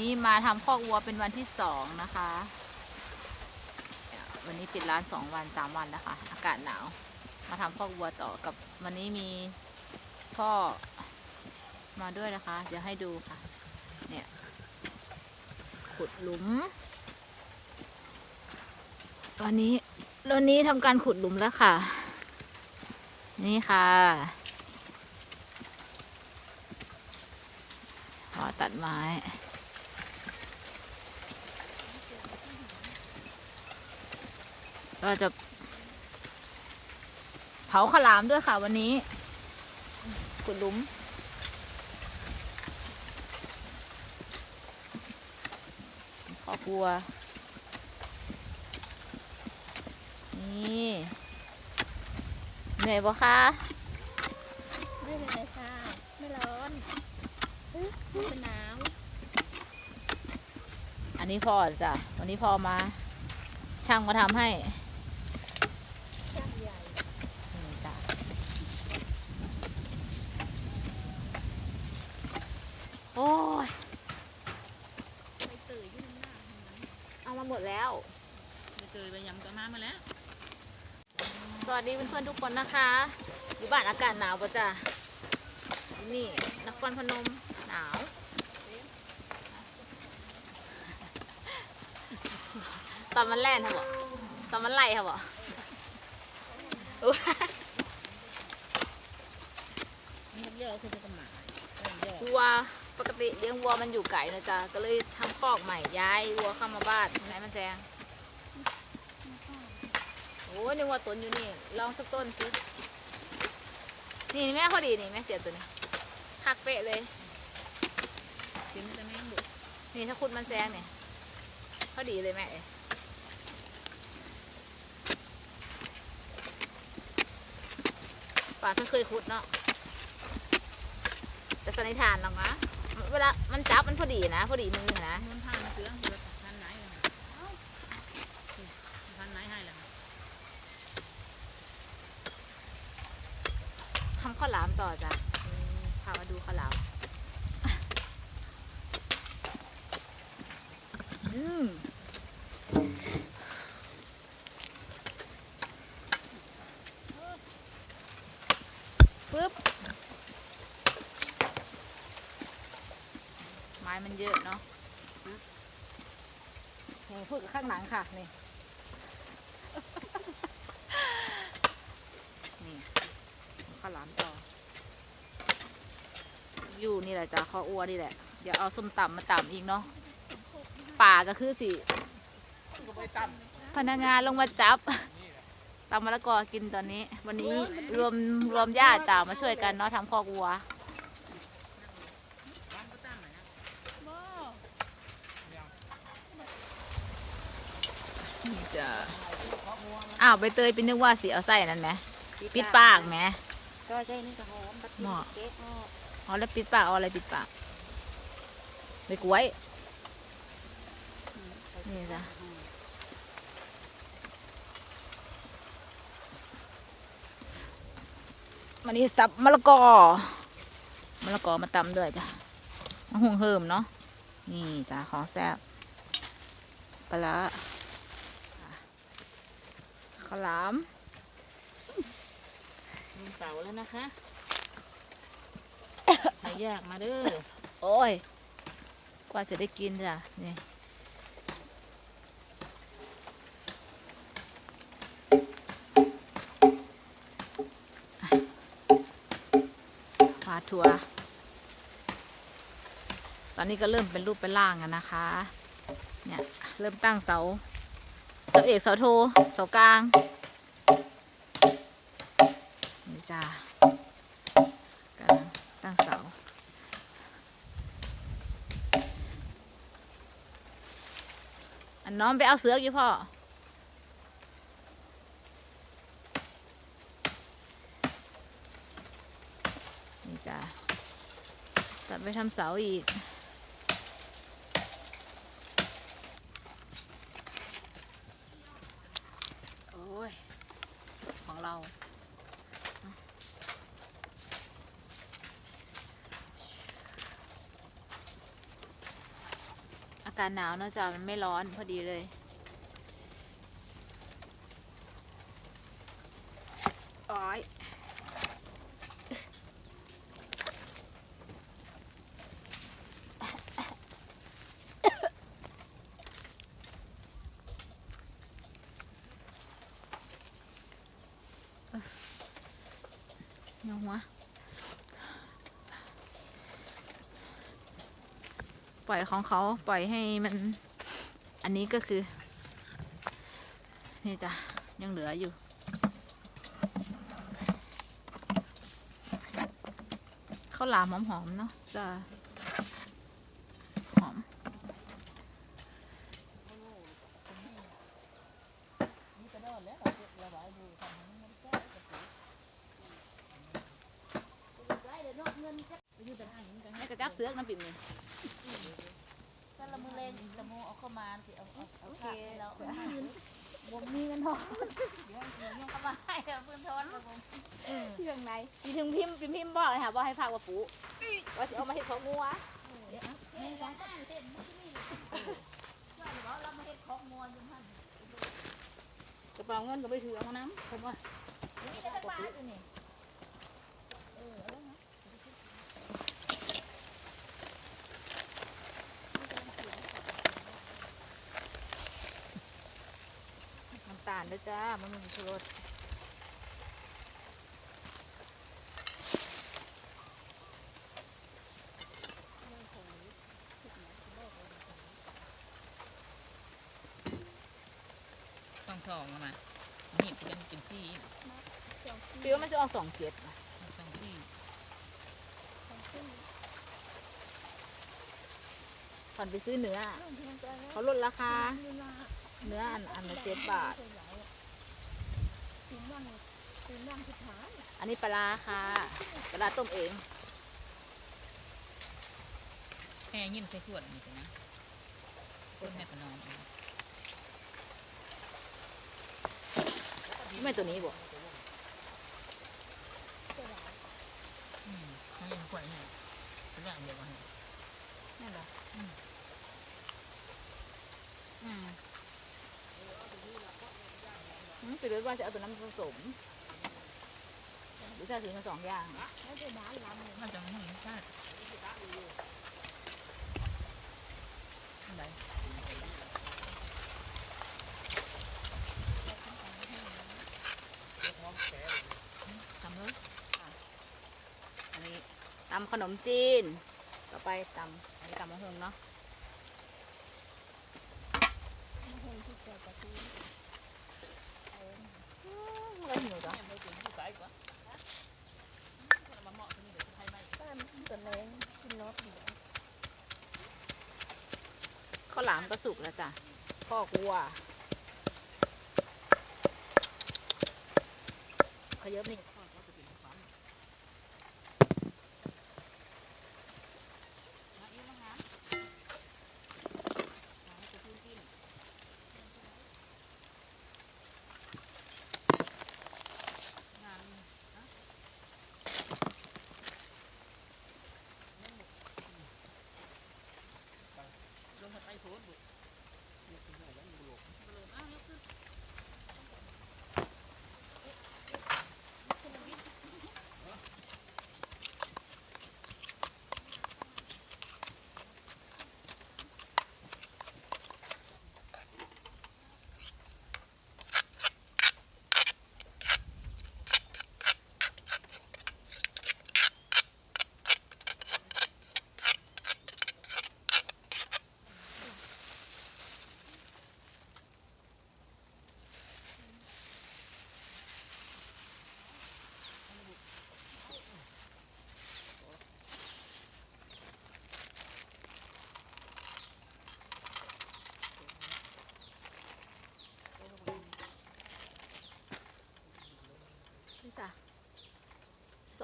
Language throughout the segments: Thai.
นี้มาทำคอกวัวเป็นวันที่สองนะคะ วันนี้ปิดร้านสองวันสามวันนะคะ อากาศหนาว มาทำคอกวัวต่อกับวันนี้มีพ่อมาด้วยนะคะ เดี๋ยวให้ดูค่ะ เนี่ย ขุดหลุมวันนี้วันนี้ทำการขุดหลุมแล้วค่ะ นี่ค่ะขอตัดไม้ ก็จะ เผาขาวหลามด้วยค่ะวันนี้ขุดหลุมครอบครัว นี่เหนื่อยปะคะไม่เป็นไรค่ะ ไม่ร้อนเอ้ยไม่หนาวอันนี้พ่อจ้ะวันนี้พ่อมา ช่างมาทำให้ ช่างใหญ่ นี่จ้ะโอ้ย ไปตื่นที่น้ำหน้าทำไม เอา มาหมดแล้วไปตื่นไปยำกับมามาแล้ว สวัสดีเพื่อนๆทุกคนนะคะอยู่บ้านอากาศหนาวปะจ้ะนี่นครพนมหนาว ตอนมันแล่นค่ะบอกตอนมันไล่ค่ะบอกมันเยอะคือจะกระหม่เยอะวัว ปกติเลี้ยงวัวมันอยู่ไกลนะจ๊ะก็เลยทำคอกใหม่ย้ายวัวเข้ามาบ้านไหนมันแจงโอ้ยนึกว่าต้นอยู่นี่ลองสักต้นสินี่แม่พอดีนี่แม่เสียตัวนี้หักเป๊ะเลยกินแต่แม่งบุนี่ถ้าคุดมันแซงเนี่ยพอดีเลยแม่เอ้ยป่าถ้าเคยคุดเนาะแต่สันนิษฐานหรอกนะ เวลามันจับมันพอดีนะ พอดีมือนะมันผ่านเครื่องคือพันไหนเลยพันไหนให้แล้วทำข้าวหลามต่อจ้ะอืมพามาดูข้าวหลามอืมปึ๊บ ม้มันเยอะเนาะนี่พูดกับข้างหลังค่ะนี่นี่ข้าวหลามต่อ อยู่นี่แหละจ้ะข้ออ้วนนี่แหละ เดี๋ยวเอาส้มตำมาตำอีกเนาะป่าก็คือสิก็ไปตั้มพนักงานลงมาจับตำมะละกอกินตอนนี้ วันนี้รวมรวมญาติจ่ามาช่วยกันเนาะทำคอกวัว บ้านก็ตั้มเลยนะบ่ นี่ จ้ะอ้าวใบเตยเป็นนึกว่าสิเอาไส้นั่นไหมปิดปากไหมก็ใจนี่ก็หอมปะเหมาะเก๊กอ้อเอาแล้วปิดปากเอาอะไรปิดปากใบกล้วยนี่จ้ะมันนี้สับมะละกอมะละกอมาตำด้วยจ้ะมะฮุงเฮิมเนาะนี่จ้ะของแซ่บปลาร้า ข้าวหลามมันเสาแล้วนะคะหายากมาเด้อ โอ้ย กว่าจะได้กินจ้ะ นี่ปลาทัวตอนนี้ก็เริ่มเป็นรูปเป็นร่างกันนะคะ เนี่ย เริ่มตั้งเสาเสาเอกเสาโทเสากลางนี่จ้ากำลังตั้งเสาอันน้องไปเอาเสือกอยู่พ่อนี่จ้ะตัดไปทำเสาอีก โอ้ ยของเราากาศหนาวนอะจ๊ะมันไม่ร้อนพอดีเลย อ้อย ยังหัว ปล่อยของเขาปล่อยให้มัน อันนี้ก็คือ นี่จ้ะ ยังเหลืออยู่ข้าวหลามหอมๆเนาะจ้ะหอม ให้กระจับ เสือกน้ำปิ่มนี่ถ้าละมือเล่นละมือเอาเข้ามาสิเอาเอาเอาโอเคแล้วผมมีเงินทองเดี๋ยวเดี๋ยวยังเข้ามาให้เอาเพื่อนทอนครับผมเรื่องไหนมีถึงพิมพ์พิมพ์พิมพ์บอกเลยค่ะว่าให้พากว่าปูว่าจะเอามาเห็ดของงัวเนี่ร้านก็มีเส้นมันก็มีช่วยเราเรามาเฮ็ดของมวอยู่หั่นกระเป๋าเงินก็ไปถือเอาน้ำผมว่านี่จะปลาอยู่นี่ น้ำตาล ด้วยจ้า มันมีชูรสสองสองมานี่เป็นเป็นซี่พี่ว่ามันจะออกสองเจ็ดสองซี่ก่อนไปซื้อเนื้อ เขาลดราคา เนื้ออันอันละเจ็ดบาท ถึงวันถึงวันสุดท้าย อันนี้ปลาร้าค่ะ ปลาร้าต้มเองแค่ยินใส่ขวดนี่สินะคนแม่ประนอมไม่ตัวนี้บ่อืมเขายังขวดให้เป็นอย่างเดียวกันให้นั่นเหรออืมอืมอืม ไปดูว่าจะเอาตัวน้ำผสมหรือจะถือมาสองอย่างไม่ได้บ้านลำเลยมันจะไม่ชาติอะไรทำเลยค่ะอันนี้ตำขนมจีน ต่อไปตำอันนี้ตำมะฮงเนาะ ไม่เห็นที่เกิดจากที่ อืมมันก็หิวจ้ะ เนี่ยไม่ถึงผู้ไกลกว่าคนมาเหมาะที่นี่เดี๋ยวจะให้ไหม บ้านตัวเองกินรถอยู่ ข้าวหลามก็สุกแล้วจ้ะพ่อกวัวขยับนี่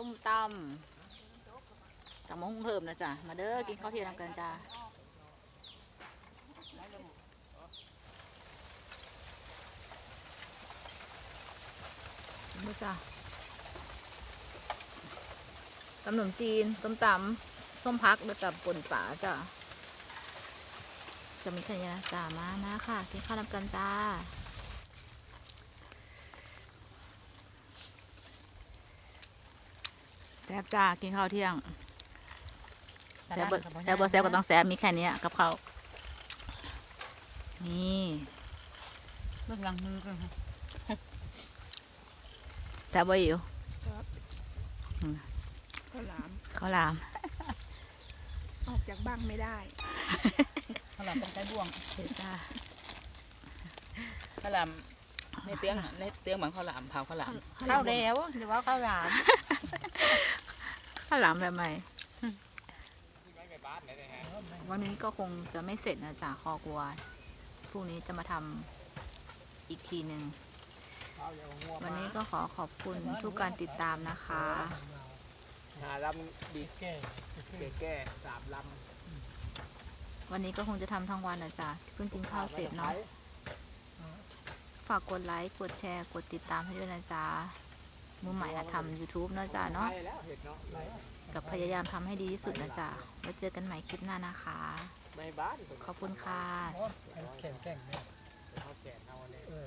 ส้มตำตำมะฮงเพิ่มนะจ้ะมาเด้อกินข้าวเที่ยงกันจ้าดูจ้ะตำขนมจีน ส้มตำส้มพักแล้วกับป่นป่าจ้ะแก็มีแค่นี้นะจ้ามานะค่ะกินข้าวนำกันจ้า แซบจ้ากินข้าวเที่ยงแซบบ่แซบบ่แซบก็ต้องแซบมีแค่เนี้ยกับเขาวนี่เรื่องลังมือกันค่ะแซบบ่อยู่ข้าวหลามข้าวหลามออกจากบ้างไม่ได้ข้าวหลามเป็นไก่บ่วงเผ็ดจ้าข้าวหลาม ในเตียงน่ะในเตียงเหมือนข้าวหลามเผาข้าวหลามข้าวแล้วหรือว่าข้าวหลามข้าวหลามแบบใหม่วันนี้ก็คงจะไม่เสร็จนะจ๊ะคอกลัวพรุ่งนี้จะมาทำอีกทีหนึ่งวันนี้ก็ขอขอบคุณทุกการติดตามนะคะหาลำดีแก้แก้สามลวันนี้ก็คงจะทำทั้งวันนะจ๊ะเพิ่งกินำข้าวเสร็จเนาะ ฝากกดไลค์ กดแชร์ กดติดตามให้ด้วยนะจ๊ะ มือใหม่หัดทำ YouTube เนาะจ๊ะเนาะไปแล้วเห็ดเนาะไปกับพยายามทำให้ดีที่สุดนะจ๊ะ แล้วเจอกันใหม่คลิปหน้านะคะไม่บ้านขอบคุณค่ะ แข็งแข็ง